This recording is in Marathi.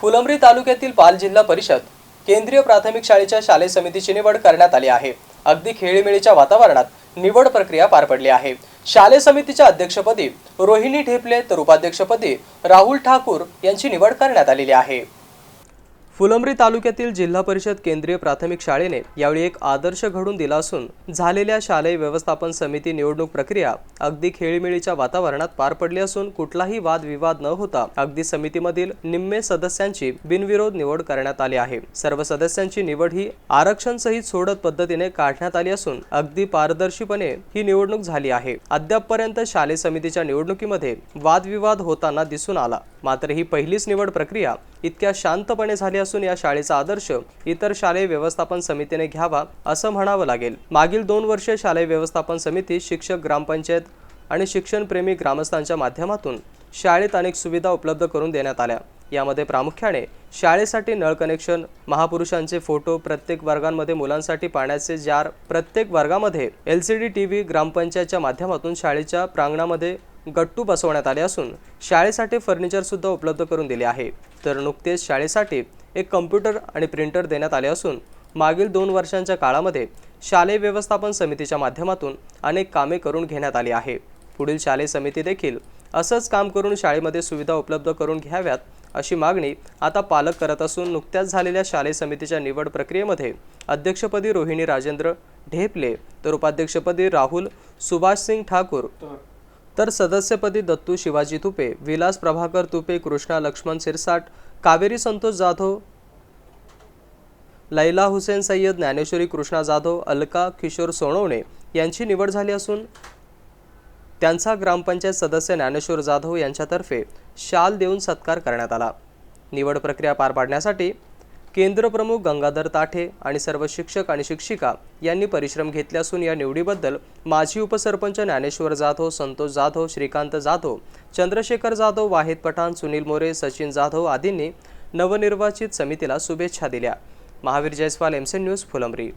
फुलंब्री तालुक्यातील पाल जिल्हा परिषद केंद्रीय प्राथमिक शाळेच्या शालेय समितीची निवड करण्यात आली आहे. अगदी खेळीमेळीच्या वातावरणात निवड प्रक्रिया पार पडली आहे. शालेय समितीच्या अध्यक्षपदी रोहिणी ठेपले तर उपाध्यक्षपदी राहुल ठाकूर यांची निवड करण्यात आलेली आहे. फुलंब्री तालुक्यातील जिल्हा परिषद केंद्रीय प्राथमिक शाळेने यावेळी एक आदर्श घडून दिला असून झालेल्या शालेय व्यवस्थापन समिती निवडणूक प्रक्रिया अगदी खेळीमेळीच्या वातावरणात पार पडली असून कुठलाही वादविवाद न होता अगदी समितीमधील निम्मे सदस्यांची बिनविरोध निवड करण्यात आली आहे. सर्व सदस्यांची निवड ही आरक्षण सहित सोडत पद्धतीने काढण्यात आली असून अगदी पारदर्शीपणे ही निवडणूक झाली आहे. अद्यापपर्यंत शालेय समितीच्या निवडणुकीमध्ये वादविवाद होताना दिसून आला. मात्र ही पहिलीच निवड प्रक्रिया इतक्या शांतपणे झाली असून या शाळेचा आदर्श इतर शालेय व्यवस्थापन समितीने घ्यावा असं म्हणावं लागेल. मागील दोन वर्षे शालेय व्यवस्थापन समिती शिक्षक ग्रामपंचायत आणि शिक्षणप्रेमी ग्रामस्थांच्या माध्यमातून शाळेत अनेक सुविधा उपलब्ध करून देण्यात आल्या. यामध्ये प्रामुख्याने शाळेसाठी नळ कनेक्शन महापुरुषांचे फोटो प्रत्येक वर्गांमध्ये मुलांसाठी पाण्याचे जार प्रत्येक वर्गामध्ये L C D T V ग्रामपंचायतच्या माध्यमातून शाळेच्या प्रांगणामध्ये गट्टू बसवण्यात आले असून शाळेसाठी फर्निचरसुद्धा उपलब्ध करून दिले आहे. तर नुकतेच शाळेसाठी एक कम्प्युटर आणि प्रिंटर देण्यात आले असून मागील दोन वर्षांच्या काळामध्ये शालेय व्यवस्थापन समितीच्या माध्यमातून अनेक कामे करून घेण्यात आली आहे. पुढील शालेय समिती देखील असंच काम करून शाळेमध्ये सुविधा उपलब्ध करून घ्याव्यात अशी मागणी आता पालक करत असून नुकत्याच झालेल्या शालेय समितीच्या निवड प्रक्रियेमध्ये अध्यक्षपदी रोहिणी राजेंद्र ढेपले तर उपाध्यक्षपदी राहुल सुभाषसिंग ठाकूर तर सदस्यपदी दत्तू शिवाजी तुपे विलास प्रभाकर तुपे कृष्णा लक्ष्मण सिरसाट कावेरी संतोष जाधव लैला हुसेन सय्यद ज्ञानेश्वरी कृष्णा जाधव अलका किशोर सोनवणे यांची निवड झाली असून त्यांचा ग्रामपंचायत सदस्य ज्ञानेश्वर जाधव यांच्यातर्फे शाल देऊन सत्कार करण्यात आला. निवड प्रक्रिया पार पाडण्यासाठी केंद्रप्रमुख गंगाधर ताठे आणि सर्व शिक्षक आणि शिक्षिका यांनी परिश्रम घेतले असून या निवडीबद्दल माजी उपसरपंच ज्ञानेश्वर जाधव संतोष जाधव श्रीकांत जाधव चंद्रशेखर जाधव वाहिद पठाण सुनील मोरे सचिन जाधव आदींनी नवनिर्वाचित समितीला शुभेच्छा दिल्या. महावीर जयस्वाल एमसेन न्यूज फुलंब्री.